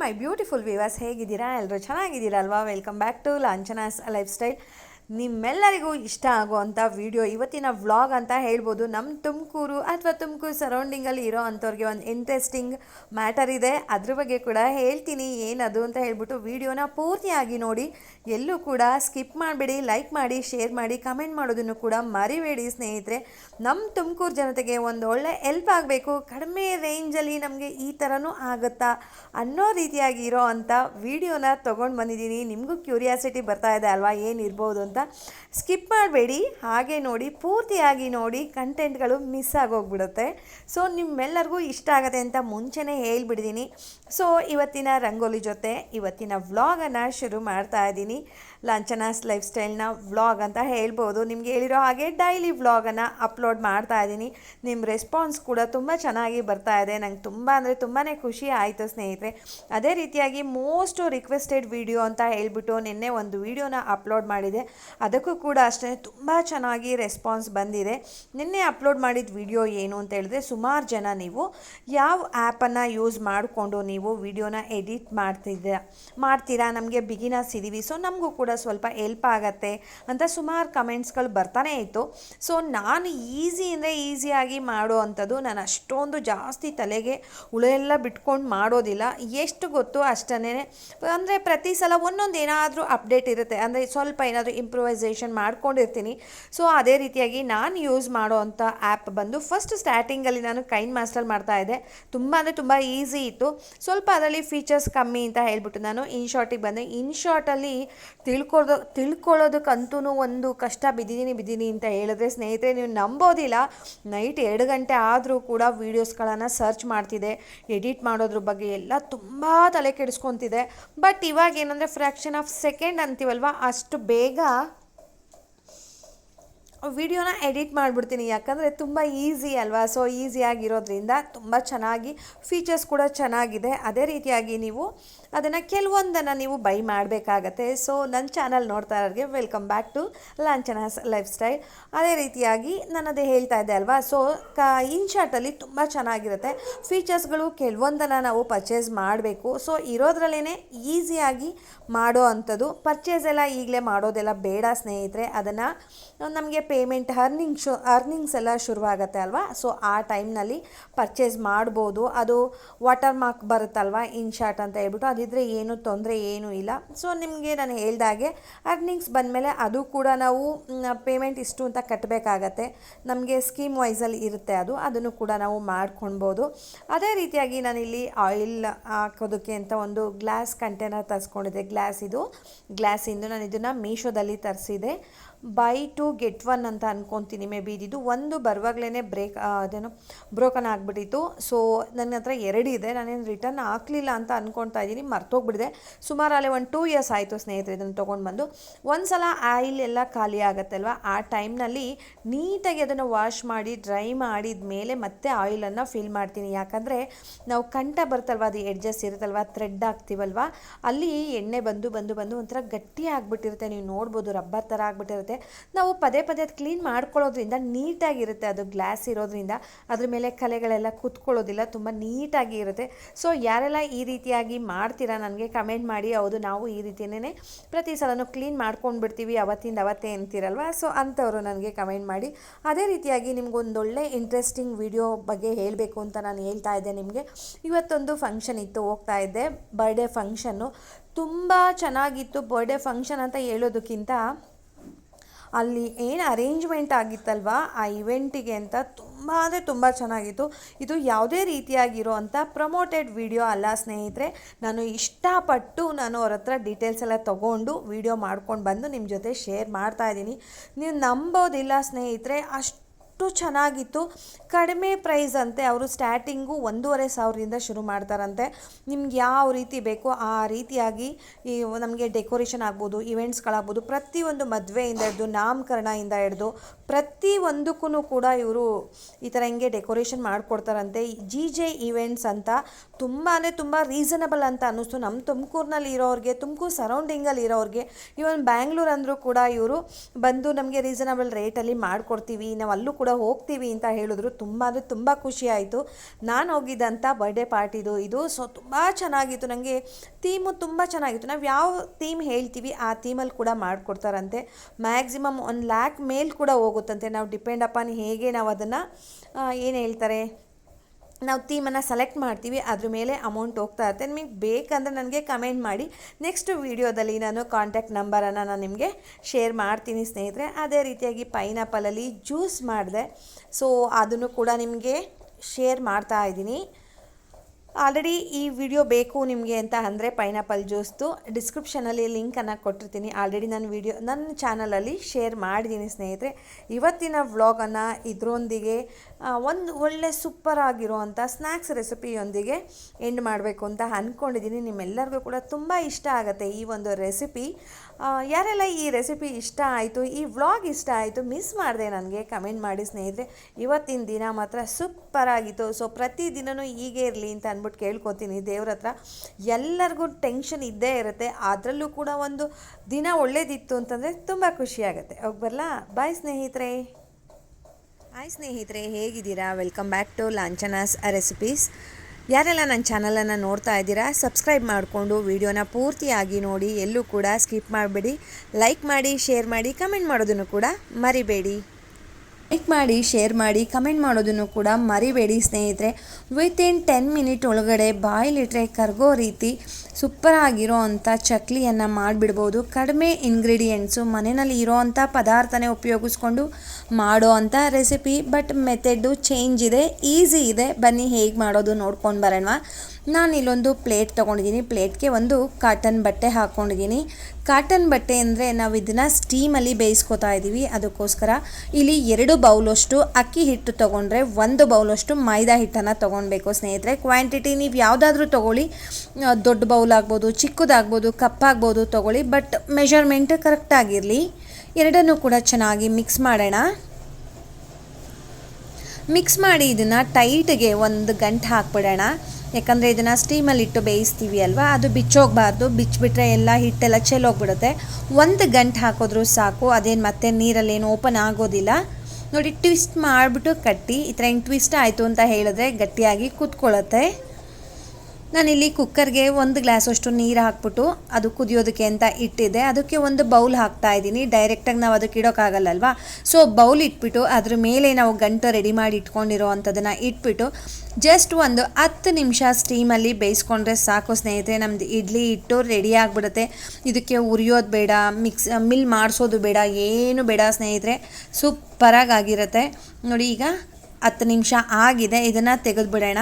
ಮೈ beautiful viewers ಹೇಗಿದ್ದೀರಾ? ಎಲ್ಲರೂ ಚೆನ್ನಾಗಿದ್ದೀರಾ ಅಲ್ವಾ welcome back to Lanchana's life style ನಿಮ್ಮೆಲ್ಲರಿಗೂ ಇಷ್ಟ ಆಗುವಂಥ ವಿಡಿಯೋ ಇವತ್ತಿನ ವ್ಲಾಗ್ ಅಂತ ಹೇಳ್ಬೋದು ನಮ್ಮ ತುಮಕೂರು ಅಥವಾ ತುಮಕೂರು ಸರೌಂಡಿಂಗಲ್ಲಿ ಇರೋ ಅಂಥವ್ರಿಗೆ ಒಂದು ಇಂಟ್ರೆಸ್ಟಿಂಗ್ ಮ್ಯಾಟರ್ ಇದೆ. ಅದ್ರ ಬಗ್ಗೆ ಕೂಡ ಹೇಳ್ತೀನಿ, ಏನದು ಅಂತ ಹೇಳ್ಬಿಟ್ಟು ವಿಡಿಯೋನ ಪೂರ್ತಿಯಾಗಿ ನೋಡಿ. ಎಲ್ಲೂ ಕೂಡ ಸ್ಕಿಪ್ ಮಾಡಬೇಡಿ ಲೈಕ್ ಮಾಡಿ ಶೇರ್ ಮಾಡಿ ಕಮೆಂಟ್ ಮಾಡೋದನ್ನು ಕೂಡ ಮರಿಬೇಡಿ ಸ್ನೇಹಿತರೆ. ನಮ್ಮ ತುಮಕೂರು ಜನತೆಗೆ ಒಂದು ಒಳ್ಳೆ ಹೆಲ್ಪ್ ಆಗಬೇಕು, ಕಡಿಮೆ ರೇಂಜಲ್ಲಿ ನಮಗೆ ಈ ಥರನೂ ಆಗುತ್ತಾ ಅನ್ನೋ ರೀತಿಯಾಗಿ ಇರೋ ಅಂಥ ವಿಡಿಯೋನ ತೊಗೊಂಡು ಬಂದಿದ್ದೀನಿ. ನಿಮಗೂ ಕ್ಯೂರಿಯಾಸಿಟಿ ಬರ್ತಾ ಇದೆ ಅಲ್ವಾ ಏನಿರ್ಬೋದು ಅಂತ ಸ್ಕಿಪ್ ಮಾಡಬೇಡಿ, ಹಾಗೆ ನೋಡಿ, ಪೂರ್ತಿಯಾಗಿ ನೋಡಿ ಕಂಟೆಂಟ್ಗಳು ಮಿಸ್ ಆಗೋಗ್ಬಿಡುತ್ತೆ. ಸೊ ನಿಮ್ಮೆಲ್ಲರಿಗೂ ಇಷ್ಟ ಆಗುತ್ತೆ ಅಂತ ಮುಂಚೆನೇ ಹೇಳ್ಬಿಟ್ಟಿದ್ದೀನಿ ಸೊ ಇವತ್ತಿನ ರಂಗೋಲಿ ಜೊತೆ ಇವತ್ತಿನ ವ್ಲಾಗನ್ನು ಶುರು ಮಾಡ್ತಾ ಇದ್ದೀನಿ. ಲಾಂಛನಾಸ್ ಲೈಫ್ ಸ್ಟೈಲ್ನ ವ್ಲಾಗ್ ಅಂತ ಹೇಳ್ಬೋದು. ನಿಮ್ಗೆ ಹೇಳಿರೋ ಹಾಗೆ ಡೈಲಿ ವ್ಲಾಗನ್ನು ಅಪ್ಲೋಡ್ ಮಾಡ್ತಾ ಇದ್ದೀನಿ. ನಿಮ್ಮ ರೆಸ್ಪಾನ್ಸ್ ಕೂಡ ತುಂಬ ಚೆನ್ನಾಗಿ ಬರ್ತಾ ಇದೆ. ನಂಗೆ ತುಂಬ ಅಂದರೆ ತುಂಬಾ ಖುಷಿ ಆಯಿತು ಸ್ನೇಹಿತರೆ. ಅದೇ ರೀತಿಯಾಗಿ ಮೋಸ್ಟ್ ರಿಕ್ವೆಸ್ಟೆಡ್ ವಿಡಿಯೋ ಅಂತ ಹೇಳ್ಬಿಟ್ಟು ನಿನ್ನೆ ಒಂದು ವಿಡಿಯೋನ ಅಪ್ಲೋಡ್ ಮಾಡಿದೆ. ಅದಕ್ಕೂ ಕೂಡ ಅಷ್ಟೇ ತುಂಬ ಚೆನ್ನಾಗಿ ರೆಸ್ಪಾನ್ಸ್ ಬಂದಿದೆ. ನಿನ್ನೆ ಅಪ್ಲೋಡ್ ಮಾಡಿದ ವಿಡಿಯೋ ಏನು ಅಂತ ಹೇಳಿದ್ರೆ ಸುಮಾರು ಜನ ನೀವು ಯಾವ ಆ್ಯಪನ್ನು ಯೂಸ್ ಮಾಡಿಕೊಂಡು ನೀವು ವಿಡಿಯೋನ ಎಡಿಟ್ ಮಾಡ್ತಿದ್ದೀರಾ ಮಾಡ್ತೀರಾ? ನಮಗೆ ಬಿಗಿನರ್ಸ್ ಇದ್ದೀವಿ ಸೊ ನಮಗೂ ಕೂಡ ಸ್ವಲ್ಪ ಹೆಲ್ಪ್ ಆಗತ್ತೆ ಅಂತ ಸುಮಾರು ಕಮೆಂಟ್ಸ್ಗಳು ಬರ್ತಾನೆ ಇತ್ತು. ಸೊ ನಾನು ಈಸಿ ಅಂದರೆ ಈಸಿಯಾಗಿ ಮಾಡೋ ಅಂಥದ್ದು ನಾನು ಅಷ್ಟೊಂದು ಜಾಸ್ತಿ ತಲೆಗೆ ಹುಳೆಲ್ಲ ಬಿಟ್ಕೊಂಡು ಮಾಡೋದಿಲ್ಲ. ಎಷ್ಟು ಗೊತ್ತು ಅಷ್ಟೇ ಅಂದರೆ ಪ್ರತಿ ಸಲ ಒಂದೊಂದು ಏನಾದರೂ ಅಪ್ಡೇಟ್ ಇರುತ್ತೆ. ಅಂದರೆ ಸ್ವಲ್ಪ ಏನಾದರೂ ಇಂಪ್ರೂವೈಸೇಷನ್ ಮಾಡ್ಕೊಂಡಿರ್ತೀನಿ. ಸೊ ಅದೇ ರೀತಿಯಾಗಿ ನಾನು ಯೂಸ್ ಮಾಡೋ ಅಂಥ ಆ್ಯಪ್ ಬಂದು ಫಸ್ಟ್ ಸ್ಟಾರ್ಟಿಂಗಲ್ಲಿ ನಾನು ಕೈನ್ ಮಾಸ್ಟರ್ ಮಾಡ್ತಾ ಇದ್ದೆ. ತುಂಬ ಅಂದರೆ ತುಂಬ ಈಸಿ ಇತ್ತು. ಸ್ವಲ್ಪ ಅದರಲ್ಲಿ ಫೀಚರ್ಸ್ ಕಮ್ಮಿ ಅಂತ ಹೇಳ್ಬಿಟ್ಟು ನಾನು ಇನ್ ಶಾರ್ಟಿಗೆ ಬಂದೆ. ಇನ್ ಶಾರ್ಟಲ್ಲಿ ತಿಳ್ಕೊಳೋದು ತಿಳ್ಕೊಳ್ಳೋದಕ್ಕಂತೂ ಒಂದು ಕಷ್ಟ, ಬಿದ್ದೀನಿ ಬಿದ್ದೀನಿ ಅಂತ ಹೇಳಿದ್ರೆ ಸ್ನೇಹಿತರೆ ನೀವು ನಂಬೋದಿಲ್ಲ. ನೈಟ್ ಎರಡು ಗಂಟೆ ಆದರೂ ಕೂಡ ವೀಡಿಯೋಸ್ಗಳನ್ನು ಸರ್ಚ್ ಮಾಡ್ತಿದೆ ಎಡಿಟ್ ಮಾಡೋದ್ರ ಬಗ್ಗೆ ಎಲ್ಲ ತುಂಬ ತಲೆ ಕೆಡಿಸ್ಕೊತಿದೆ. ಬಟ್ ಇವಾಗ ಏನಂದರೆ ಫ್ರ್ಯಾಕ್ಷನ್ ಆಫ್ ಸೆಕೆಂಡ್ ಅಂತೀವಲ್ವ, ಅಷ್ಟು ಬೇಗ ವಿಡಿಯೋನ ಎಡಿಟ್ ಮಾಡಿಬಿಡ್ತೀನಿ, ಯಾಕಂದರೆ ತುಂಬ ಈಸಿ ಅಲ್ವಾ? ಸೊ ಈಸಿಯಾಗಿರೋದ್ರಿಂದ ತುಂಬ ಚೆನ್ನಾಗಿ ಫೀಚರ್ಸ್ ಕೂಡ ಚೆನ್ನಾಗಿದೆ. ಅದೇ ರೀತಿಯಾಗಿ ನೀವು ಅದನ್ನು ಕೆಲವೊಂದನ್ನು ನೀವು ಬೈ ಮಾಡಬೇಕಾಗತ್ತೆ. ಸೊ ನನ್ನ ಚಾನಲ್ ನೋಡ್ತಾ ಇರೋರಿಗೆ welcome back to Lanchana's life style ಅದೇ ರೀತಿಯಾಗಿ ನಾನು ಅದೇ ಹೇಳ್ತಾ ಇದ್ದೆ ಅಲ್ವಾ? ಸೊ ಕ ಇನ್ಶಾರ್ಟಲ್ಲಿ ತುಂಬ ಚೆನ್ನಾಗಿರುತ್ತೆ. ಫೀಚರ್ಸ್ಗಳು ಕೆಲವೊಂದನ್ನು ನಾವು ಪರ್ಚೇಸ್ ಮಾಡಬೇಕು. ಸೊ ಇರೋದ್ರಲ್ಲೇ ಈಸಿಯಾಗಿ ಮಾಡೋ ಅಂಥದ್ದು. ಪರ್ಚೇಸ್ ಎಲ್ಲ ಈಗಲೇ ಮಾಡೋದೆಲ್ಲ ಬೇಡ ಸ್ನೇಹಿತರೆ. ಅದನ್ನು ನಮಗೆ ಪೇಮೆಂಟ್ ಅರ್ನಿಂಗ್ ಶು ಅರ್ನಿಂಗ್ಸ್ ಎಲ್ಲ ಶುರುವಾಗತ್ತೆ ಅಲ್ವಾ? ಸೊ ಆ ಟೈಮ್ನಲ್ಲಿ ಪರ್ಚೇಸ್ ಮಾಡ್ಬೋದು. ಅದು ವಾಟರ್ ಮಾರ್ಕ್ ಬರುತ್ತಲ್ವ? ಇನ್ ಶಾರ್ಟ್ ಅಂತ ಹೇಳ್ಬಿಟ್ಟು ಅದಿದ್ದರೆ ಏನು ತೊಂದರೆ ಏನೂ ಇಲ್ಲ. ಸೊ ನಿಮಗೆ ನಾನು ಹೇಳ್ದಾಗೆ ಅರ್ನಿಂಗ್ಸ್ ಬಂದಮೇಲೆ ಅದು ಕೂಡ ನಾವು ಪೇಮೆಂಟ್ ಇಷ್ಟು ಅಂತ ಕಟ್ಟಬೇಕಾಗತ್ತೆ ನಮಗೆ ಸ್ಕೀಮ್ ವೈಸಲ್ಲಿ ಇರುತ್ತೆ ಅದು. ಅದನ್ನು ಕೂಡ ನಾವು ಮಾಡ್ಕೊಳ್ಬೋದು ಅದೇ ರೀತಿಯಾಗಿ ನಾನಿಲ್ಲಿ ಆಯಿಲ್ ಹಾಕೋದಕ್ಕೆ ಅಂತ ಒಂದು ಗ್ಲಾಸ್ ಕಂಟೈನರ್ ತರಿಸ್ಕೊಂಡಿದ್ದೆ. ಗ್ಲಾಸ್ ಇದು. ಗ್ಲಾಸಿಂದು ನಾನು ಇದನ್ನು ಮೀಶೋದಲ್ಲಿ ತರಿಸಿದೆ ಬೈ ಟು ಗೆಟ್ ಒನ್ ಅಂತ ಅನ್ಕೊತೀನಿ. ಮೇ ಬಿ ಇದಿದ್ದು ಒಂದು ಬರುವಾಗಲೇ ಬ್ರೇಕ್ ಅದೇನು ಬ್ರೋಕನ್ ಆಗಿಬಿಟ್ಟಿತ್ತು. ಸೊ ನನ್ನ ಹತ್ರ ಎರಡಿದೆ ನಾನೇನು ರಿಟರ್ನ್ ಹಾಕಲಿಲ್ಲ ಅಂತ ಅಂದ್ಕೊಳ್ತಾ ಇದ್ದೀನಿ. ಮರ್ತೋಗ್ಬಿಟ್ಟಿದೆ ಸುಮಾರು ಅಲ್ಲೇ ಒಂದು ಟೂ ಇಯರ್ಸ್ ಆಯಿತು ಸ್ನೇಹಿತರೆ ಇದನ್ನು ತೊಗೊಂಡು ಬಂದು. ಒಂದು ಸಲ ಆಯಿಲ್ ಎಲ್ಲ ಖಾಲಿ ಆಗುತ್ತಲ್ವ? ಆ ಟೈಮ್ನಲ್ಲಿ ನೀಟಾಗಿ ಅದನ್ನು ವಾಶ್ ಮಾಡಿ ಡ್ರೈ ಮಾಡಿದ ಮೇಲೆ ಮತ್ತೆ ಆಯಿಲನ್ನು ಫಿಲ್ ಮಾಡ್ತೀನಿ. ಯಾಕಂದರೆ ನಾವು ಕಂಠ ಬರ್ತಲ್ವ ಅದು ಎಡ್ಜಸ್ ಇರುತ್ತಲ್ವ? ಥ್ರೆಡ್ ಹಾಕ್ತೀವಲ್ವ? ಅಲ್ಲಿ ಎಣ್ಣೆ ಬಂದು ಬಂದು ಬಂದು ಒಂಥರ ಗಟ್ಟಿ ಆಗಿಬಿಟ್ಟಿರುತ್ತೆ. ನೀವು ನೋಡ್ಬೋದು ರಬ್ಬರ್ ಥರ ಆಗಿಬಿಟ್ಟಿರುತ್ತೆ. ನಾವು ಪದೇ ಪದೇ ಕ್ಲೀನ್ ಮಾಡ್ಕೊಳ್ಳೋದ್ರಿಂದ ನೀಟಾಗಿರುತ್ತೆ ಅದು ಗ್ಲಾಸ್ ಇರೋದ್ರಿಂದ. ಅದ್ರ ಮೇಲೆ ಕಲೆಗಳೆಲ್ಲ ಕೂತ್ಕೊಳ್ಳೋದಿಲ್ಲ, ತುಂಬ ನೀಟಾಗಿ ಇರುತ್ತೆ. ಸೊ ಯಾರೆಲ್ಲ ಈ ರೀತಿಯಾಗಿ ಮಾಡ್ತೀರಾ ನನಗೆ ಕಮೆಂಟ್ ಮಾಡಿ. ಹೌದು, ನಾವು ಈ ರೀತಿಯೇ ಪ್ರತಿ ಸಲನೂ ಕ್ಲೀನ್ ಮಾಡ್ಕೊಂಡು ಬಿಡ್ತೀವಿ ಅವತ್ತಿಂದ ಅವತ್ತೇ ಅಂತೀರಲ್ವ? ಸೊ ಅಂಥವರು ನನಗೆ ಕಮೆಂಟ್ ಮಾಡಿ. ಅದೇ ರೀತಿಯಾಗಿ ನಿಮ್ಗೊಂದೊಳ್ಳೆ ಇಂಟ್ರೆಸ್ಟಿಂಗ್ ವಿಡಿಯೋ ಬಗ್ಗೆ ಹೇಳಬೇಕು ಅಂತ ನಾನು ಹೇಳ್ತಾ ಇದ್ದೆ ನಿಮಗೆ. ಇವತ್ತೊಂದು ಫಂಕ್ಷನ್ ಇತ್ತು, ಹೋಗ್ತಾ ಇದ್ದೆ. ಬರ್ಡೇ ಫಂಕ್ಷನ್ನು ತುಂಬ ಚೆನ್ನಾಗಿತ್ತು. ಬರ್ಡೇ ಫಂಕ್ಷನ್ ಅಂತ ಹೇಳೋದಕ್ಕಿಂತ ಅಲ್ಲಿ ಏನು ಅರೇಂಜ್ಮೆಂಟ್ ಆಗಿತ್ತಲ್ವ ಆ ಇವೆಂಟಿಗೆ ಅಂತ ತುಂಬ ಅಂದರೆ ತುಂಬ ಚೆನ್ನಾಗಿತ್ತು. ಇದು ಯಾವುದೇ ರೀತಿಯಾಗಿರೋ ಅಂಥ ಪ್ರಮೋಟೆಡ್ ವಿಡಿಯೋ ಅಲ್ಲ ಸ್ನೇಹಿತರೆ. ನಾನು ಇಷ್ಟಪಟ್ಟು ನಾನು ಅವ್ರ ಹತ್ರ ಡೀಟೇಲ್ಸ್ ಎಲ್ಲ ತೊಗೊಂಡು ವಿಡಿಯೋ ಮಾಡ್ಕೊಂಡು ಬಂದು ನಿಮ್ಮ ಜೊತೆ ಶೇರ್ ಮಾಡ್ತಾ ಇದ್ದೀನಿ. ನೀವು ನಂಬೋದಿಲ್ಲ ಸ್ನೇಹಿತರೆ. ಅಷ್ಟು ಅಷ್ಟು ಚೆನ್ನಾಗಿತ್ತು. ಕಡಿಮೆ ಪ್ರೈಸ್ ಅಂತೆ ಅವರು ಸ್ಟಾರ್ಟಿಂಗು ಒಂದೂವರೆ ಸಾವಿರದಿಂದ ಶುರು ಮಾಡ್ತಾರಂತೆ. ನಿಮ್ಗೆ ಯಾವ ರೀತಿ ಬೇಕೋ ಆ ರೀತಿಯಾಗಿ ಈ ನಮಗೆ ಡೆಕೋರೇಷನ್ ಆಗ್ಬೋದು ಇವೆಂಟ್ಸ್ಗಳಾಗ್ಬೋದು ಪ್ರತಿಯೊಂದು ಮದುವೆಯಿಂದ ಹಿಡಿದು ನಾಮಕರಣದಿಂದ ಹಿಡಿದು ಪ್ರತಿ ಒಂದಕ್ಕೂ ಕೂಡ ಇವರು ಈ ಥರ ಹಿಂಗೆ ಡೆಕೋರೇಷನ್ ಮಾಡಿಕೊಡ್ತಾರಂತೆ. ಜಿ ಜೆ ಇವೆಂಟ್ಸ್ ಅಂತ ತುಂಬಾ ತುಂಬ ರೀಸನಬಲ್ ಅಂತ ಅನ್ನಿಸ್ತು. ನಮ್ಮ ತುಮಕೂರಿನಲ್ಲಿ ಇರೋರಿಗೆ, ತುಮಕೂರು ಸರೌಂಡಿಂಗಲ್ಲಿ ಇರೋರಿಗೆ ಇವನ್ ಬ್ಯಾಂಗ್ಳೂರ್ ಅಂದರೂ ಕೂಡ ಇವರು ಬಂದು ನಮಗೆ ರೀಸನಬಲ್ ರೇಟಲ್ಲಿ ಮಾಡಿಕೊಡ್ತೀವಿ. ನಾವು ಅಲ್ಲೂ ಕೂಡ ಕೂಡ ಹೋಗ್ತೀವಿ ಅಂತ ಹೇಳಿದ್ರು. ತುಂಬ ಅಂದರೆ ತುಂಬ ಖುಷಿಯಾಯಿತು ನಾನು ಹೋಗಿದ್ದಂಥ ಬರ್ಡೇ ಪಾರ್ಟಿದು ಇದು ಸೊ ತುಂಬ ಚೆನ್ನಾಗಿತ್ತು. ನನಗೆ ಥೀಮು ತುಂಬ ಚೆನ್ನಾಗಿತ್ತು. ನಾವು ಯಾವ ಥೀಮ್ ಹೇಳ್ತೀವಿ, ಆ ಥೀಮಲ್ಲಿ ಕೂಡ ಮಾಡಿಕೊಡ್ತಾರಂತೆ. ಮ್ಯಾಕ್ಸಿಮಮ್ ಒಂದು ಲ್ಯಾಕ್ ಮೇಲ್ ಕೂಡ ಹೋಗುತ್ತಂತೆ. ನಾವು ಡಿಪೆಂಡ್ ಅಪಾನ್ ಹೇಗೆ ನಾವು ಅದನ್ನು ಏನು ಹೇಳ್ತಾರೆ? ನಾವು ಥೀಮನ್ನು ಸೆಲೆಕ್ಟ್ ಮಾಡ್ತೀವಿ, ಅದ್ರ ಮೇಲೆ ಅಮೌಂಟ್ ಹೋಗ್ತಾ ಇರುತ್ತೆ. ನಿಮಗೆ ಬೇಕಂದರೆ ನನಗೆ ಕಮೆಂಟ್ ಮಾಡಿ. ನೆಕ್ಸ್ಟ್ ವೀಡಿಯೋದಲ್ಲಿ ನಾನು ಕಾಂಟ್ಯಾಕ್ಟ್ ನಂಬರನ್ನು ನಾನು ನಿಮಗೆ ಶೇರ್ ಮಾಡ್ತೀನಿ ಸ್ನೇಹಿತರೆ. ಅದೇ ರೀತಿಯಾಗಿ ಪೈನಾಪಲಲ್ಲಿ ಜ್ಯೂಸ್ ಮಾಡಿದೆ. ಸೊ ಅದನ್ನು ಕೂಡ ನಿಮಗೆ ಶೇರ್ ಮಾಡ್ತಾ ಇದ್ದೀನಿ. ಆಲ್ರೆಡಿ ಈ ವಿಡಿಯೋ ಬೇಕು ನಿಮಗೆ ಅಂತ ಅಂದರೆ ಪೈನಾಪಲ್ ಜ್ಯೂಸ್ದು ಡಿಸ್ಕ್ರಿಪ್ಷನಲ್ಲಿ ಲಿಂಕನ್ನು ಕೊಟ್ಟಿರ್ತೀನಿ. ಆಲ್ರೆಡಿ ನಾನು ವಿಡಿಯೋ ನನ್ನ ಚಾನಲಲ್ಲಿ ಶೇರ್ ಮಾಡಿದ್ದೀನಿ ಸ್ನೇಹಿತರೆ. ಇವತ್ತಿನ ವ್ಲಾಗನ್ನು ಇದರೊಂದಿಗೆ ಒಂದು ಒಳ್ಳೆ ಸೂಪರ್ ಆಗಿರೋವಂಥ ಸ್ನ್ಯಾಕ್ಸ್ ರೆಸಿಪಿಯೊಂದಿಗೆ ಎಂಡ್ ಮಾಡಬೇಕು ಅಂತ ಅಂದ್ಕೊಂಡಿದ್ದೀನಿ ನಿಮ್ಮೆಲ್ಲರಿಗೂ ಕೂಡ ತುಂಬ ಇಷ್ಟ ಆಗುತ್ತೆ ಈ ಒಂದು ರೆಸಿಪಿ ಯಾರೆಲ್ಲ ಈ ರೆಸಿಪಿ ಇಷ್ಟ ಆಯಿತು, ಈ ವ್ಲಾಗ್ ಇಷ್ಟ ಆಯಿತು ಮಿಸ್ ಮಾಡಿದೆ ನನಗೆ ಕಮೆಂಟ್ ಮಾಡಿ ಸ್ನೇಹಿತರೆ. ಇವತ್ತಿನ ದಿನ ಮಾತ್ರ ಸೂಪರ್ ಆಗಿತ್ತು. ಸೊ ಪ್ರತಿದಿನವೂ ಹೀಗೆ ಇರಲಿ ಅಂತ ಅಂದ್ಬಿಟ್ಟು ಕೇಳ್ಕೊತೀನಿ ದೇವ್ರ ಹತ್ರ. ಎಲ್ಲರಿಗೂ ಟೆನ್ಷನ್ ಇದ್ದೇ ಇರುತ್ತೆ. ಅದರಲ್ಲೂ ಕೂಡ ಒಂದು ದಿನ ಒಳ್ಳೇದಿತ್ತು ಅಂತಂದರೆ ತುಂಬ ಖುಷಿಯಾಗುತ್ತೆ ಹೋಗಿ ಬರಲಾ? ಬಾಯ್ ಸ್ನೇಹಿತರೆ. ಹಾಯ್ ಸ್ನೇಹಿತರೆ, ಹೇಗಿದ್ದೀರಾ? Welcome back to Lanchana's recipes ಯಾರೆಲ್ಲ ನನ್ನ ಚಾನಲನ್ನು ನೋಡ್ತಾ ಇದ್ದೀರಾ, ಸಬ್ಸ್ಕ್ರೈಬ್ ಮಾಡಿಕೊಂಡು ವಿಡಿಯೋನ ಪೂರ್ತಿಯಾಗಿ ನೋಡಿ, ಎಲ್ಲೂ ಕೂಡ ಸ್ಕಿಪ್ ಮಾಡಬೇಡಿ. ಲೈಕ್ ಮಾಡಿ, ಶೇರ್ ಮಾಡಿ, ಕಮೆಂಟ್ ಮಾಡೋದನ್ನು ಕೂಡ ಮರಿಬೇಡಿ. ಲೈಕ್ ಮಾಡಿ, ಶೇರ್ ಮಾಡಿ, ಕಮೆಂಟ್ ಮಾಡೋದನ್ನು ಕೂಡ ಮರಿಬೇಡಿ ಸ್ನೇಹಿತರೆ. ವಿತಿನ್ ಟೆನ್ ಮಿನಿಟ್ ಒಳಗಡೆ ಬಾಯ್ಲಿಟ್ರೆ ಕರ್ಗೋ ರೀತಿ ಸೂಪರ್ ಆಗಿರೋ ಅಂಥ ಚಕ್ಲಿಯನ್ನು ಮಾಡಿಬಿಡ್ಬೋದು. ಕಡಿಮೆ ಇಂಗ್ರೀಡಿಯೆಂಟ್ಸು, ಮನೆಯಲ್ಲಿ ಇರೋ ಅಂಥ ಪದಾರ್ಥನೇ ಉಪಯೋಗಿಸ್ಕೊಂಡು ಮಾಡೋ ಅಂಥ ರೆಸಿಪಿ, ಬಟ್ ಮೆಥೆಡು ಚೇಂಜ್ ಇದೆ, ಈಸಿ ಇದೆ. ಬನ್ನಿ ಹೇಗೆ ಮಾಡೋದು ನೋಡ್ಕೊಂಡು ಬರೋಣ. ನಾನು ಇಲ್ಲೊಂದು ಪ್ಲೇಟ್ ತೊಗೊಂಡಿದ್ದೀನಿ. ಪ್ಲೇಟ್ಗೆ ಒಂದು ಕಾಟನ್ ಬಟ್ಟೆ ಹಾಕ್ಕೊಂಡಿದ್ದೀನಿ ಕಾಟನ್ ಬಟ್ಟೆ ಅಂದರೆ ನಾವು ಇದನ್ನು ಸ್ಟೀಮಲ್ಲಿ ಬೇಯಿಸ್ಕೊತಾ ಇದ್ದೀವಿ ಅದಕ್ಕೋಸ್ಕರ ಇಲ್ಲಿ ಎರಡು ಬೌಲಷ್ಟು ಅಕ್ಕಿ ಹಿಟ್ಟು ತೊಗೊಂಡ್ರೆ ಒಂದು ಬೌಲಷ್ಟು ಮೈದಾ ಹಿಟ್ಟನ್ನು ತೊಗೊಳ್ಬೇಕು ಸ್ನೇಹಿತರೆ. ಕ್ವಾಂಟಿಟಿ ನೀವು ಯಾವುದಾದ್ರೂ ತೊಗೊಳ್ಳಿ. ದೊಡ್ಡ ಬೌಲ್ ಆಗ್ಬೋದು, ಚಿಕ್ಕದಾಗ್ಬೋದು ಕಪ್ಪಾಗ್ಬೋದು ತೊಗೊಳ್ಳಿ. ಬಟ್ ಮೆಷರ್ಮೆಂಟ್ ಕರೆಕ್ಟಾಗಿರಲಿ ಎರಡನ್ನೂ ಕೂಡ ಚೆನ್ನಾಗಿ ಮಿಕ್ಸ್ ಮಾಡೋಣ. ಮಿಕ್ಸ್ ಮಾಡಿ ಇದನ್ನು ಟೈಟ್ಗೆ ಒಂದು ಗಂಟೆ ಹಾಕ್ಬಿಡೋಣ. ಯಾಕಂದರೆ ಇದನ್ನು ಸ್ಟೀಮಲ್ಲಿ ಇಟ್ಟು ಬೇಯಿಸ್ತೀವಿ ಅಲ್ವಾ? ಅದು ಬಿಚ್ಚೋಗಬಾರ್ದು. ಬಿಚ್ಚಿಬಿಟ್ರೆ ಎಲ್ಲ ಹಿಟ್ಟೆಲ್ಲ ಚೆಲ್ಲೋಗ್ಬಿಡುತ್ತೆ. ಒಂದು ಗಂಟೆ ಹಾಕಿದ್ರೂ ಸಾಕು. ಅದೇನು ಮತ್ತೆ ನೀರಲ್ಲೇನು ಓಪನ್ ಆಗೋದಿಲ್ಲ. ನೋಡಿ ಟ್ವಿಸ್ಟ್ ಮಾಡಿಬಿಟ್ಟು ಕಟ್ಟಿ, ಈ ಥರ ಹಿಂಗೆ ಟ್ವಿಸ್ಟ್ ಆಯಿತು ಅಂತ ಹೇಳಿದ್ರೆ ಗಟ್ಟಿಯಾಗಿ ಕೂತ್ಕೊಳ್ಳುತ್ತೆ ನಾನಿಲ್ಲಿ ಕುಕ್ಕರ್ಗೆ ಒಂದು ಗ್ಲಾಸಷ್ಟು ನೀರು ಹಾಕ್ಬಿಟ್ಟು ಅದು ಕುದಿಯೋದಕ್ಕೆ ಅಂತ ಇಟ್ಟಿದ್ದೆ. ಅದಕ್ಕೆ ಒಂದು ಬೌಲ್ ಹಾಕ್ತಾ ಇದ್ದೀನಿ. ಡೈರೆಕ್ಟಾಗಿ ನಾವು ಅದಕ್ಕೆ ಇಡೋಕ್ಕಾಗಲ್ಲಲ್ವಾ ಸೊ ಬೌಲ್ ಇಟ್ಬಿಟ್ಟು ಅದ್ರ ಮೇಲೆ ನಾವು ಗಂಟು ರೆಡಿ ಮಾಡಿ ಇಟ್ಕೊಂಡಿರೋ ಅಂಥದ್ದನ್ನು ಇಟ್ಬಿಟ್ಟು ಜಸ್ಟ್ ಒಂದು ಹತ್ತು ನಿಮಿಷ ಸ್ಟೀಮಲ್ಲಿ ಬೇಯಿಸ್ಕೊಂಡ್ರೆ ಸಾಕು ಸ್ನೇಹಿತರೆ. ನಮ್ಮದು ಇಡ್ಲಿ ಇಟ್ಟು ರೆಡಿ ಆಗಿಬಿಡುತ್ತೆ. ಇದಕ್ಕೆ ಉರಿಯೋದು ಬೇಡ ಮಿಕ್ಸ್ ಮಿಲ್ ಮಾಡಿಸೋದು ಬೇಡ, ಏನು ಬೇಡ ಸ್ನೇಹಿತರೆ. ಸೂಪರಾಗಿ ಆಗಿರುತ್ತೆ. ನೋಡಿ ಈಗ ಹತ್ತು ನಿಮಿಷ ಆಗಿದೆ. ಇದನ್ನು ತೆಗೆದುಬಿಡೋಣ.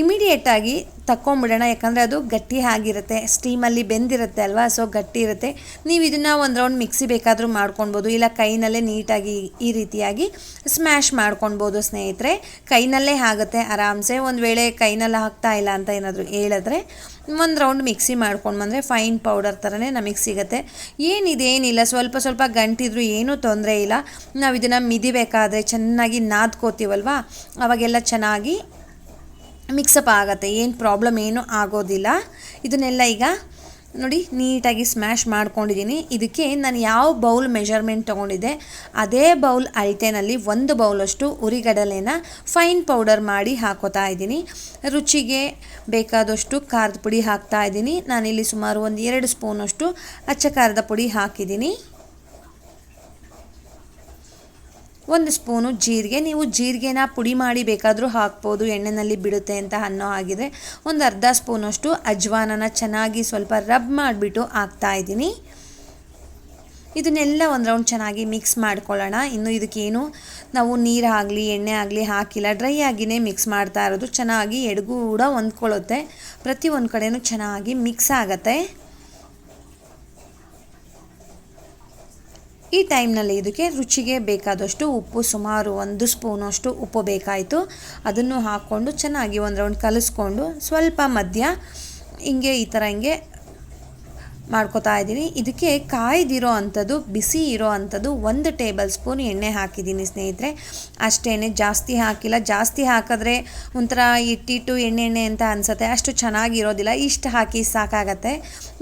ಇಮಿಡಿಯೇಟಾಗಿ ತಕ್ಕೊಂಬಿಡೋಣ, ಯಾಕಂದರೆ ಅದು ಗಟ್ಟಿ ಆಗಿರುತ್ತೆ. ಸ್ಟೀಮಲ್ಲಿ ಬೆಂದಿರುತ್ತೆ ಅಲ್ವಾ? ಸೊ ಗಟ್ಟಿ ಇರುತ್ತೆ. ನೀವು ಇದನ್ನು ಒಂದು ರೌಂಡ್ ಮಿಕ್ಸಿ ಬೇಕಾದರೂ ಮಾಡ್ಕೊಳ್ಬೋದು ಇಲ್ಲ, ಕೈನಲ್ಲೇ ನೀಟಾಗಿ ಈ ರೀತಿಯಾಗಿ ಸ್ಮ್ಯಾಶ್ ಮಾಡ್ಕೊಳ್ಬೋದು ಸ್ನೇಹಿತರೆ. ಕೈನಲ್ಲೇ ಆಗುತ್ತೆ ಆರಾಮ್ಸೆ. ಒಂದು ವೇಳೆ ಕೈನಲ್ಲಿ ಹಾಕ್ತಾ ಇಲ್ಲ ಅಂತ ಏನಾದರೂ ಹೇಳಿದ್ರೆ ಒಂದು ರೌಂಡ್ ಮಿಕ್ಸಿ ಮಾಡ್ಕೊಂಡು ಬಂದರೆ ಫೈನ್ ಪೌಡರ್ ಥರನೇ ನಮಗೆ ಸಿಗುತ್ತೆ. ಏನಿದೆ ಏನಿಲ್ಲ ಸ್ವಲ್ಪ ಸ್ವಲ್ಪ ಗಂಟಿದ್ರು ಏನೂ ತೊಂದರೆ ಇಲ್ಲ. ನಾವು ಇದನ್ನು ಮಿದಿಬೇಕಾದ್ರೆ ಚೆನ್ನಾಗಿ ನಾದ್ಕೋತೀವಲ್ವಾ? ಅವಾಗೆಲ್ಲ ಚೆನ್ನಾಗಿ ಮಿಕ್ಸಪ್ ಆಗುತ್ತೆ. ಏನು ಪ್ರಾಬ್ಲಮ್ ಏನೂ ಆಗೋದಿಲ್ಲ. ಇದನ್ನೆಲ್ಲ ಈಗ ನೋಡಿ, ನೀಟಾಗಿ ಸ್ಮ್ಯಾಶ್ ಮಾಡ್ಕೊಂಡಿದ್ದೀನಿ. ಇದಕ್ಕೆ ನಾನು ಯಾವ ಬೌಲ್ ಮೆಷರ್ಮೆಂಟ್ ತೊಗೊಂಡಿದ್ದೆ, ಅದೇ ಬೌಲ್ ಅಳತೆನಲ್ಲಿ ಒಂದು ಬೌಲಷ್ಟು ಉರಿಗಡಲೆನ ಫೈನ್ ಪೌಡರ್ ಮಾಡಿ ಹಾಕೋತಾ ಇದ್ದೀನಿ. ರುಚಿಗೆ ಬೇಕಾದಷ್ಟು ಖಾರದ ಪುಡಿ ಹಾಕ್ತಾ ಇದ್ದೀನಿ. ನಾನಿಲ್ಲಿ ಸುಮಾರು ಒಂದು ಎರಡು ಸ್ಪೂನಷ್ಟು ಅಚ್ಚ ಖಾರದ ಪುಡಿ ಹಾಕಿದ್ದೀನಿ. ಒಂದು ಸ್ಪೂನು ಜೀರಿಗೆ. ನೀವು ಜೀರಿಗೆನ ಪುಡಿ ಮಾಡಿ ಬೇಕಾದರೂ ಹಾಕ್ಬೋದು. ಎಣ್ಣೆಯಲ್ಲಿ ಬಿಡುತ್ತೆ ಅಂತ ಅನ್ನೋ ಆಗಿದೆ ಒಂದು ಅರ್ಧ ಸ್ಪೂನಷ್ಟು ಅಜ್ವಾನನ ಚೆನ್ನಾಗಿ ಸ್ವಲ್ಪ ರಬ್ ಮಾಡಿಬಿಟ್ಟು ಹಾಕ್ತಾ ಇದ್ದೀನಿ. ಇದನ್ನೆಲ್ಲ ಒಂದು ರೌಂಡ್ ಚೆನ್ನಾಗಿ ಮಿಕ್ಸ್ ಮಾಡ್ಕೊಳ್ಳೋಣ. ಇನ್ನು ಇದಕ್ಕೇನು ನಾವು ನೀರು ಆಗಲಿ, ಎಣ್ಣೆ ಆಗಲಿ ಹಾಕಿಲ್ಲ. ಡ್ರೈ ಆಗಿನೇ ಮಿಕ್ಸ್ ಮಾಡ್ತಾ ಇರೋದು. ಚೆನ್ನಾಗಿ ಎಡಗು ಕೂಡ ಹೊಂದ್ಕೊಳ್ಳುತ್ತೆ. ಪ್ರತಿ ಒಂದು ಕಡೆಯೂ ಚೆನ್ನಾಗಿ ಮಿಕ್ಸ್ ಆಗುತ್ತೆ. ಈ ಟೈಮ್ನಲ್ಲಿ ಇದಕ್ಕೆ ರುಚಿಗೆ ಬೇಕಾದಷ್ಟು ಉಪ್ಪು, ಸುಮಾರು ಒಂದು ಸ್ಪೂನಷ್ಟು ಉಪ್ಪು ಬೇಕಾಯಿತು. ಅದನ್ನು ಹಾಕ್ಕೊಂಡು ಚೆನ್ನಾಗಿ ಒಂದು ರೌಂಡ್ ಕಲಿಸ್ಕೊಂಡು ಸ್ವಲ್ಪ ಮಧ್ಯ ಹಿಂಗೆ ಈ ಥರ ಹಿಂಗೆ ಮಾಡ್ಕೋತಾ ಇದ್ದೀನಿ ಇದಕ್ಕೆ ಕಾಯ್ದಿರೋ ಅಂಥದ್ದು, ಬಿಸಿ ಇರೋ ಅಂಥದ್ದು ಒಂದು ಟೇಬಲ್ ಸ್ಪೂನ್ ಎಣ್ಣೆ ಹಾಕಿದ್ದೀನಿ ಸ್ನೇಹಿತರೆ. ಅಷ್ಟೇ ಜಾಸ್ತಿ ಹಾಕಿಲ್ಲ. ಜಾಸ್ತಿ ಹಾಕಿದ್ರೆ ಒಂಥರ ಇಟ್ಟಿಟ್ಟು ಎಣ್ಣೆ ಎಣ್ಣೆ ಅಂತ ಅನಿಸುತ್ತೆ. ಅಷ್ಟು ಚೆನ್ನಾಗಿರೋದಿಲ್ಲ. ಇಷ್ಟು ಹಾಕಿ ಸಾಕಾಗತ್ತೆ.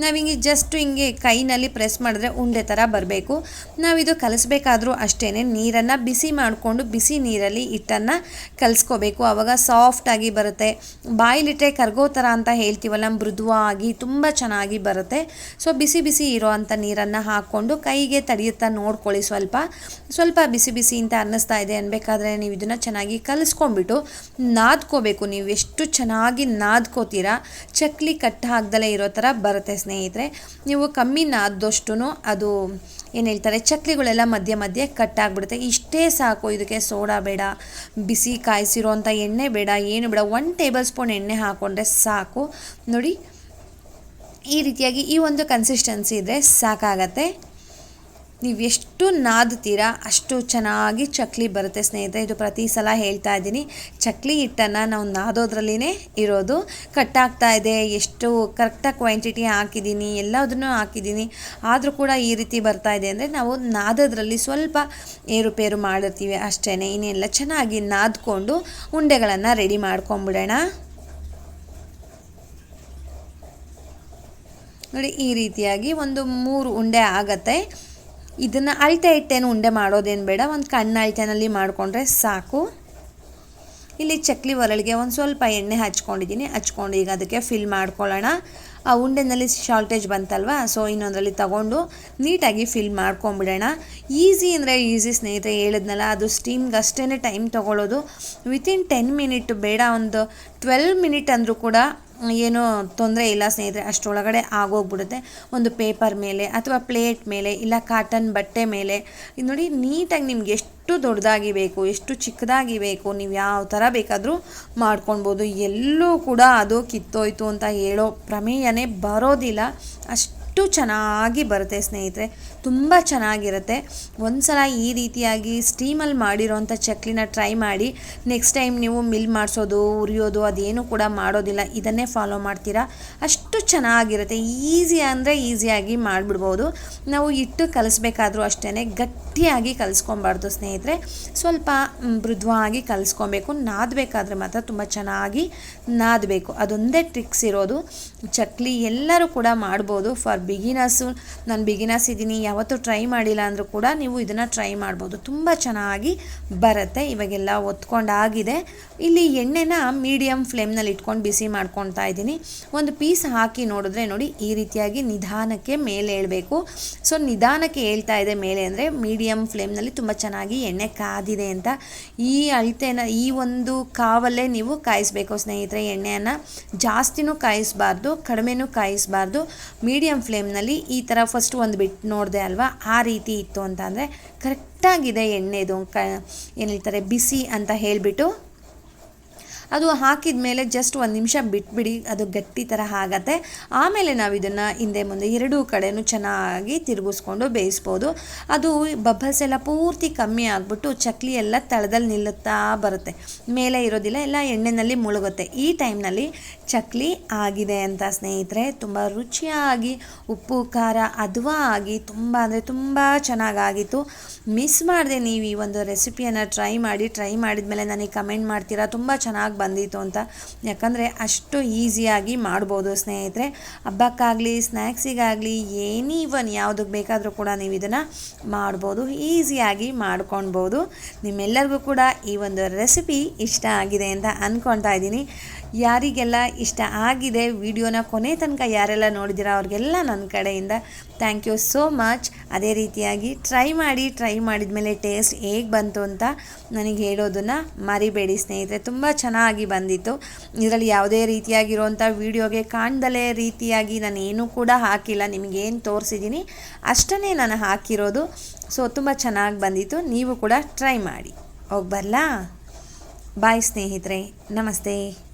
ನಾವು ಹಿಂಗೆ ಜಸ್ಟ್ ಹಿಂಗೆ ಕೈನಲ್ಲಿ ಪ್ರೆಸ್ ಮಾಡಿದ್ರೆ ಉಂಡೆ ಥರ ಬರಬೇಕು. ನಾವಿದು ಕಲಿಸ್ಬೇಕಾದ್ರೂ ಅಷ್ಟೇ ನೀರನ್ನು ಬಿಸಿ ಮಾಡಿಕೊಂಡು ಬಿಸಿ ನೀರಲ್ಲಿ ಹಿಟ್ಟನ್ನು ಕಲಿಸ್ಕೋಬೇಕು. ಆವಾಗ ಸಾಫ್ಟಾಗಿ ಬರುತ್ತೆ. ಬಾಯಿಲಿಟ್ಟೆ ಕರ್ಗೋ ಥರ ಅಂತ ಹೇಳ್ತೀವಲ್ಲ, ಮೃದುವಾಗಿ, ತುಂಬ ಚೆನ್ನಾಗಿ ಬರುತ್ತೆ. ಸೊ ಬಿಸಿ ಬಿಸಿ ಇರೋ ಅಂಥ ನೀರನ್ನು ಹಾಕ್ಕೊಂಡು ಕೈಗೆ ತಡೆಯುತ್ತಾ ನೋಡ್ಕೊಳ್ಳಿ ಸ್ವಲ್ಪ. ಸ್ವಲ್ಪ ಬಿಸಿ ಬಿಸಿ ಅಂತ ಅನ್ನಿಸ್ತಾ ಇದೆ ಅನ್ಬೇಕಾದ್ರೆ ನೀವು ಇದನ್ನು ಚೆನ್ನಾಗಿ ಕಲಿಸ್ಕೊಂಡ್ಬಿಟ್ಟು ನಾದ್ಕೋಬೇಕು. ನೀವು ಎಷ್ಟು ಚೆನ್ನಾಗಿ ನಾದ್ಕೋತೀರಾ, ಚಕ್ಲಿ ಕಟ್ ಹಾಕ್ದಲೇ ಇರೋ ಥರ ಬರುತ್ತೆ ಸ್ನೇಹಿತರೆ. ನೀವು ಕಮ್ಮಿ ನಾದ್ದಷ್ಟು ಅದು ಏನು ಹೇಳ್ತಾರೆ, ಚಕ್ಲಿಗಳೆಲ್ಲ ಮಧ್ಯೆ ಮಧ್ಯೆ ಕಟ್ಟಾಗ್ಬಿಡುತ್ತೆ ಇಷ್ಟೇ ಸಾಕು, ಇದಕ್ಕೆ ಸೋಡಾ ಬೇಡ, ಬಿಸಿ ಕಾಯಿಸಿರೋಂಥ ಎಣ್ಣೆ ಬೇಡ, ಏನು ಬೇಡ. ಒನ್ ಟೇಬಲ್ ಸ್ಪೂನ್ ಎಣ್ಣೆ ಹಾಕ್ಕೊಂಡ್ರೆ ಸಾಕು. ನೋಡಿ ಈ ರೀತಿಯಾಗಿ ಈ ಒಂದು ಕನ್ಸಿಸ್ಟೆನ್ಸಿ ಇದ್ದರೆ ಸಾಕಾಗತ್ತೆ. ನೀವು ಎಷ್ಟು ನಾದ್ತೀರಾ ಅಷ್ಟು ಚೆನ್ನಾಗಿ ಚಕ್ಲಿ ಬರುತ್ತೆ ಸ್ನೇಹಿತರೆ. ಇದು ಪ್ರತಿ ಸಲ ಹೇಳ್ತಾ ಇದ್ದೀನಿ. ಚಕ್ಲಿ ಹಿಟ್ಟನ್ನು ನಾವು ನಾದೋದ್ರಲ್ಲಿನೇ ಇರೋದು. ಕಟ್ಟಾಗ್ತಾ ಇದೆ. ಎಷ್ಟು ಕರೆಕ್ಟಾಗಿ ಕ್ವಾಂಟಿಟಿ ಹಾಕಿದ್ದೀನಿ, ಎಲ್ಲದನ್ನು ಹಾಕಿದ್ದೀನಿ. ಆದರೂ ಕೂಡ ಈ ರೀತಿ ಬರ್ತಾ ಇದೆ ಅಂದರೆ ನಾವು ನಾದೋದ್ರಲ್ಲಿ ಸ್ವಲ್ಪ ಏರುಪೇರು ಮಾಡಿರ್ತೀವಿ ಅಷ್ಟೇ ಇನ್ನೆಲ್ಲ ಚೆನ್ನಾಗಿ ನಾದ್ಕೊಂಡು ಉಂಡೆಗಳನ್ನು ರೆಡಿ ಮಾಡ್ಕೊಂಬಿಡೋಣ. ನೋಡಿ, ಈ ರೀತಿಯಾಗಿ ಒಂದು ಮೂರು ಉಂಡೆ ಆಗತ್ತೆ. ಇದನ್ನು ಅಳತೆ ಇಟ್ಟೇನು ಉಂಡೆ ಮಾಡೋದೇನು ಬೇಡ, ಒಂದು ಕಣ್ಣು ಅಳತೆನಲ್ಲಿ ಮಾಡಿಕೊಂಡ್ರೆ ಸಾಕು. ಇಲ್ಲಿ ಚಕ್ಲಿ ಒರಳಿಗೆ ಒಂದು ಸ್ವಲ್ಪ ಎಣ್ಣೆ ಹಚ್ಕೊಂಡಿದ್ದೀನಿ. ಹಚ್ಕೊಂಡು ಈಗ ಅದಕ್ಕೆ ಫಿಲ್ ಮಾಡ್ಕೊಳ್ಳೋಣ. ಆ ಉಂಡೆನಲ್ಲಿ ಶಾರ್ಟೇಜ್ ಬಂತಲ್ವ ಸೊ ಇನ್ನೊಂದರಲ್ಲಿ ತಗೊಂಡು ನೀಟಾಗಿ ಫಿಲ್ ಮಾಡ್ಕೊಂಬಿಡೋಣ. ಈಸಿ ಅಂದರೆ ಈಸಿ ಸ್ನೇಹಿತರೆ, ಹೇಳಿದ್ನಲ್ಲ, ಅದು ಸ್ಟೀಮ್ಗೆ ಅಷ್ಟೇ ಟೈಮ್ ತೊಗೊಳ್ಳೋದು ವಿತಿನ್ ಟೆನ್ ಮಿನಿಟ್ ಬೇಡ, ಒಂದು ಟ್ವೆಲ್ ಮಿನಿಟ್ ಅಂದರೂ ಕೂಡ ಏನೂ ತೊಂದರೆ ಇಲ್ಲ ಸ್ನೇಹಿತರೆ ಅಷ್ಟರೊಳಗಡೆ ಆಗೋಗ್ಬಿಡುತ್ತೆ. ಒಂದು ಪೇಪರ್ ಮೇಲೆ ಅಥವಾ ಪ್ಲೇಟ್ ಮೇಲೆ ಇಲ್ಲ ಕಾಟನ್ ಬಟ್ಟೆ ಮೇಲೆ. ಇದು ನೋಡಿ ನೀಟಾಗಿ ನಿಮ್ಗೆ ಎಷ್ಟು ದೊಡ್ಡದಾಗಿ ಬೇಕು ಎಷ್ಟು ಚಿಕ್ಕದಾಗಿ ಬೇಕು ನೀವು ಯಾವ ಥರ ಬೇಕಾದರೂ ಮಾಡ್ಕೊಳ್ಬೋದು. ಎಲ್ಲೂ ಕೂಡ ಅದು ಕಿತ್ತೋಯ್ತು ಅಂತ ಹೇಳೋ ಪ್ರಮೇಯನೇ ಬರೋದಿಲ್ಲ. ಅಷ್ಟು ಅಷ್ಟು ಚೆನ್ನಾಗಿ ಬರುತ್ತೆ ಸ್ನೇಹಿತರೆ. ತುಂಬ ಚೆನ್ನಾಗಿರುತ್ತೆ. ಒಂದು ಸಲ ಈ ರೀತಿಯಾಗಿ ಸ್ಟೀಮಲ್ಲಿ ಮಾಡಿರೋಂಥ ಚಕ್ಲಿನ ಟ್ರೈ ಮಾಡಿ. ನೆಕ್ಸ್ಟ್ ಟೈಮ್ ನೀವು ಮಿಲ್ ಮಾಡಿಸೋದು, ಉರಿಯೋದು ಅದೇನು ಕೂಡ ಮಾಡೋದಿಲ್ಲ. ಇದನ್ನೇ ಫಾಲೋ ಮಾಡ್ತೀರಾ. ಅಷ್ಟು ಚೆನ್ನಾಗಿರುತ್ತೆ. ಈಸಿ ಅಂದರೆ ಈಸಿಯಾಗಿ ಮಾಡಿಬಿಡ್ಬೋದು. ನಾವು ಇಟ್ಟು ಕಲಿಸ್ಬೇಕಾದ್ರೂ ಅಷ್ಟೇ ಗಟ್ಟಿಯಾಗಿ ಕಲಿಸ್ಕೊಬಾರ್ದು ಸ್ನೇಹಿತರೆ. ಸ್ವಲ್ಪ ಮೃದುವಾಗಿ ಕಲಿಸ್ಕೊಬೇಕು. ನಾದಬೇಕಾದ್ರೆ ಮಾತ್ರ ತುಂಬ ಚೆನ್ನಾಗಿ ನಾದಬೇಕು. ಅದೊಂದೇ ಟ್ರಿಕ್ಸ್ ಇರೋದು. ಚಕ್ಲಿ ಎಲ್ಲರೂ ಕೂಡ ಮಾಡ್ಬೋದು. ಫಾರ್ ಬಿಗಿನರ್ಸು ನಾನು ಬಿಗಿನರ್ಸ್ ಇದ್ದೀನಿ ಯಾವತ್ತೂ ಟ್ರೈ ಮಾಡಿಲ್ಲ ಅಂದರೂ ಕೂಡ ನೀವು ಇದನ್ನು ಟ್ರೈ ಮಾಡ್ಬೋದು. ತುಂಬ ಚೆನ್ನಾಗಿ ಬರುತ್ತೆ, ಇವಾಗೆಲ್ಲ ಒತ್ಕೊಂಡಾಗಿದೆ ಇಲ್ಲಿ ಎಣ್ಣೆನ ಮೀಡಿಯಮ್ ಫ್ಲೇಮ್ನಲ್ಲಿ ಇಟ್ಕೊಂಡು ಬಿಸಿ ಮಾಡ್ಕೊತಾ ಇದ್ದೀನಿ ಒಂದು ಪೀಸ್ ಹಾಕಿ ನೋಡಿದ್ರೆ ನೋಡಿ, ಈ ರೀತಿಯಾಗಿ ನಿಧಾನಕ್ಕೆ ಮೇಲೆ ಹೇಳಬೇಕು. ಸೊ ನಿಧಾನಕ್ಕೆ ಹೇಳ್ತಾ ಇದೆ ಮೇಲೆ ಅಂದರೆ ಮೀಡಿಯಮ್ ಫ್ಲೇಮ್ನಲ್ಲಿ ತುಂಬ ಚೆನ್ನಾಗಿ ಎಣ್ಣೆ ಕಾದಿದೆ ಅಂತ. ಈ ಅಳತೆನ, ಈ ಒಂದು ಕಾವಲ್ಲೇ ನೀವು ಕಾಯಿಸ್ಬೇಕು ಸ್ನೇಹಿತರೆ, ಎಣ್ಣೆಯನ್ನು. ಜಾಸ್ತಿನೂ ಕಾಯಿಸಬಾರ್ದು, ಕಡಿಮೆನೂ ಕಾಯಿಸಬಾರ್ದು. ಮೀಡಿಯಮ್ ಫ್ಲೇಮ್ನಲ್ಲಿ ಈ ಥರ ಫಸ್ಟ್ ಒಂದು ಬಿಟ್ಟು ನೋಡಿದೆ ಅಲ್ವಾ? ಆ ರೀತಿ ಇತ್ತು ಅಂತ ಅಂದರೆ ಕರೆಕ್ಟಾಗಿದೆ ಎಣ್ಣೆದು ಕ ಏನು ಹೇಳ್ತಾರೆ, ಬಿಸಿ ಅಂತ ಹೇಳಿಬಿಟ್ಟು ಅದು ಹಾಕಿದ ಮೇಲೆ ಜಸ್ಟ್ ಒಂದು ನಿಮಿಷ ಬಿಟ್ಬಿಡಿ, ಅದು ಗಟ್ಟಿ ಥರ ಆಗತ್ತೆ. ಆಮೇಲೆ ನಾವು ಇದನ್ನು ಹಿಂದೆ ಮುಂದೆ ಎರಡೂ ಕಡೆನೂ ಚೆನ್ನಾಗಿ ತಿರುಗಿಸ್ಕೊಂಡು ಬೇಯಿಸ್ಬೋದು. ಅದು ಬಬ್ಬಲ್ಸ್ ಎಲ್ಲ ಪೂರ್ತಿ ಕಮ್ಮಿ ಆಗಿಬಿಟ್ಟು ಚಕ್ಲಿ ಎಲ್ಲ ತಳದಲ್ಲಿ ನಿಲ್ಲುತ್ತಾ ಬರುತ್ತೆ. ಮೇಲೆ ಇರೋದಿಲ್ಲ, ಎಲ್ಲ ಎಣ್ಣೆಯಲ್ಲಿ ಮುಳುಗುತ್ತೆ. ಈ ಟೈಮ್ನಲ್ಲಿ ಚಕ್ಲಿ ಆಗಿದೆ ಅಂತ ಸ್ನೇಹಿತರೆ, ತುಂಬ ರುಚಿಯಾಗಿ, ಉಪ್ಪು, ಖಾರ, ಅದುವಾ ಆಗಿ ತುಂಬ ಅಂದರೆ ತುಂಬ ಚೆನ್ನಾಗಾಗಿತ್ತು. ಮಿಸ್ ಮಾಡಿದೆ ನೀವು ಈ ಒಂದು ರೆಸಿಪಿಯನ್ನು ಟ್ರೈ ಮಾಡಿ ಟ್ರೈ ಮಾಡಿದ ಮೇಲೆ ನನಗೆ ಕಮೆಂಟ್ ಮಾಡ್ತೀರಾ? ತುಂಬ ಚೆನ್ನಾಗಿ ಬಂದಿತ್ತು ಅಂತ. ಯಾಕಂದರೆ ಅಷ್ಟು ಈಸಿಯಾಗಿ ಮಾಡ್ಬೋದು ಸ್ನೇಹಿತರೆ. ಹಬ್ಬಕ್ಕಾಗಲಿ ಸ್ನ್ಯಾಕ್ಸಿಗಾಗಲಿ ಏನಿ ಇವನ್ ಯಾವುದಕ್ಕೆ ಬೇಕಾದರೂ ಕೂಡ ನೀವು ಇದನ್ನು ಮಾಡ್ಬೋದು. ಈಸಿಯಾಗಿ ಮಾಡ್ಕೊಳ್ಬೋದು ನಿಮ್ಮೆಲ್ಲರಿಗೂ ಕೂಡ ಈ ಒಂದು ರೆಸಿಪಿ ಇಷ್ಟ ಆಗಿದೆ ಅಂತ ಅಂದ್ಕೊಳ್ತಾ ಇದ್ದೀನಿ. ಯಾರಿಗೆಲ್ಲ ಇಷ್ಟ ಆಗಿದೆ ವಿಡಿಯೋನ ಕೊನೆ ತನಕ ಯಾರೆಲ್ಲ ನೋಡಿದಿರೋ ಅವ್ರಿಗೆಲ್ಲ ನನ್ನ ಕಡೆಯಿಂದ ಥ್ಯಾಂಕ್ ಯು ಸೋ ಮಚ್ ಅದೇ ರೀತಿಯಾಗಿ ಟ್ರೈ ಮಾಡಿ ಟ್ರೈ ಮಾಡಿದ ಮೇಲೆ ಟೇಸ್ಟ್ ಹೇಗೆ ಬಂತು ಅಂತ ನನಗೆ ಹೇಳೋದನ್ನು ಮರಿಬೇಡಿ ಸ್ನೇಹಿತರೆ. ತುಂಬ ಚೆನ್ನಾಗಿ ಬಂದಿತ್ತು. ಇದರಲ್ಲಿ ಯಾವುದೇ ರೀತಿಯಾಗಿರುವಂಥ ವಿಡಿಯೋಗೆ ಕಾಣ್ದಲೇ ರೀತಿಯಾಗಿ ನಾನು ಏನೂ ಕೂಡ ಹಾಕಿಲ್ಲ. ನಿಮಗೇನು ತೋರಿಸಿದ್ದೀನಿ ಅಷ್ಟನ್ನೇ ನಾನು ಹಾಕಿರೋದು. ಸೊ ತುಂಬ ಚೆನ್ನಾಗಿ ಬಂದಿತ್ತು. ನೀವು ಕೂಡ ಟ್ರೈ ಮಾಡಿ. ಹೋಗಿ ಬರಲಾ? ಬಾಯ್ ಸ್ನೇಹಿತರೆ. ನಮಸ್ತೆ.